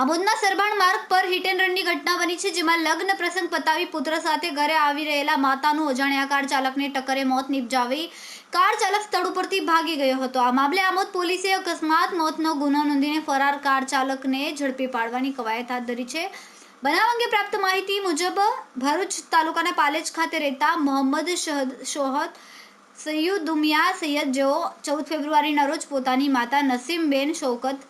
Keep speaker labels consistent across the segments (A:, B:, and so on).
A: આબોદના સરબાણ માર્ગ પર hit and રનની ઘટના બની છે, જેમાં લગ્ન પ્રસંગ પતાવી પુત્ર સાથે ઘરે આવી રહેલા માતાનું અજાણ્યા કાર ચાલકને ટક્કરે મોત નિપજાવી કાર ચાલક સ્થળ ઉપરથી ભાગી ગયો હતો. આ મામલે આમોદ પોલીસે અકસ્માત મોતનો ગુનો નોંધીને ફરાર કાર ચાલકને ઝડપી પાડવાની કવાયત હાથ ધરી છે. બનાવ અંગે પ્રાપ્ત માહિતી મુજબ, ભરૂચ તાલુકાના પાલેજ ખાતે રહેતા મોહમ્મદ શોહદ સૈયુદુમિયા સૈયદ જેઓ ચૌદ ફેબ્રુઆરીના રોજ પોતાની માતા નસીમબેન શૌકત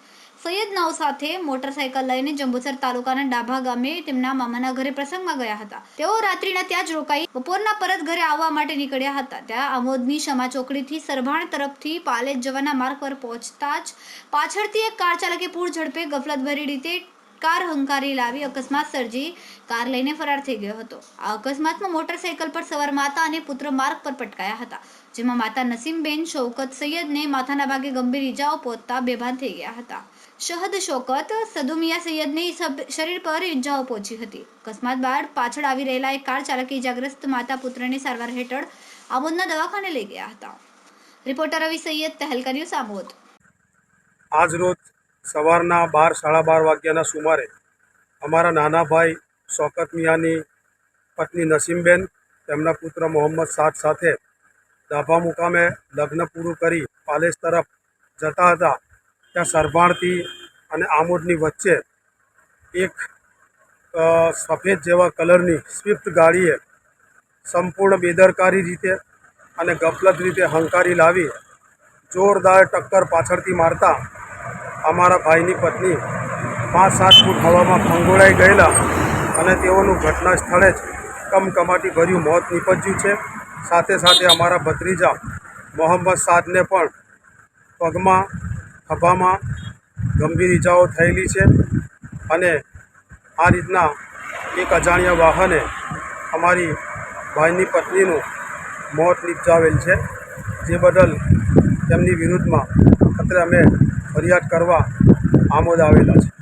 A: સૈયદ નવ સાથે મોટરસાયકલ લઈને જંબુસર તાલુકાના ડાભા ગામે તેમના મામાના ઘરે પ્રસંગમાં ગયા હતા. તેઓ રાત્રિના ત્યાં જ રોકાઈ બપોરના પરત ઘરે આવવા માટે નીકળ્યા હતા. ત્યાં આમોદની શમા ચોકડીથી સરભાણ તરફથી પાલેજ જવાના માર્ગ પર પહોંચતા જ પાછળથી એક કાર ચાલકે પૂર ઝડપે ગફલતભરી રીતે કાર હંકારી લાવી અકસ્માત સર્જી કાર લઈને ફરાર થઈ ગયો હતો. આ અકસ્માતમાં મોટરસાઇકલ પર સવાર માતા અને પુત્ર માર્ગ પર પટકાયા હતા. જેમાં માતા નસીમબેન, શૌકત સૈયદને માથાના ભાગે ગંભીર ઇજાઓ પહોંચતા બેભાન થઈ ગયા હતા. શહદ શોકત સદુમિયા સૈયદની શરીર પર ઈજાઓ પહોંચી હતી. અકસ્માત બાદ પાછળ આવી રહેલા એક કાર ચાલકે ઈજાગ્રસ્ત માતા પુત્રને સારવાર હેઠળ આમોદના દવાખાને લઈ ગયા હતા. રિપોર્ટર રવિ સૈયદ, તહેલકા ન્યૂઝ આજ
B: આજરોજ સવારના બાર, સાડા બાર વાગ્યાના સુમારે અમારા નાના ભાઈ શોકત મિયાની પત્ની નસીમબેન, તેમના પુત્ર મોહમ્મદ સાદ સાથે દાભા મુકામે લગ્ન પૂરું કરી પાલેસ તરફ જતા હતા. ત્યાં સરભાણથી અને આમોદની વચ્ચે એક સફેદ જેવા કલરની સ્વિફ્ટ ગાડીએ સંપૂર્ણ બેદરકારી રીતે અને ગફલત રીતે હંકારી લાવી જોરદાર ટક્કર પાછળથી મારતા અમારા ભાઈની પત્ની પાંચ સાત ફૂટ હવામાં ફંગોળાઈ ગયેલા અને તેઓનું ઘટના સ્થળે જ કમકમાટી ભર્યું મોત નીપજ્યું છે. સાથે સાથે અમારા ભત્રીજા મોહમ્મદ સાદને પણ પગમાં, ખભામાં ગંભીર ઈજાઓ થયેલી છે અને આ રીતના એક અજાણ્યા વાહને અમારી ભાઈની પત્નીનું મોત નિપજાવેલ છે. જે બદલ તેમની વિરુદ્ધમાં અત્રે અમે ફરિયાદ કરવા આમોદ આવેલા છે.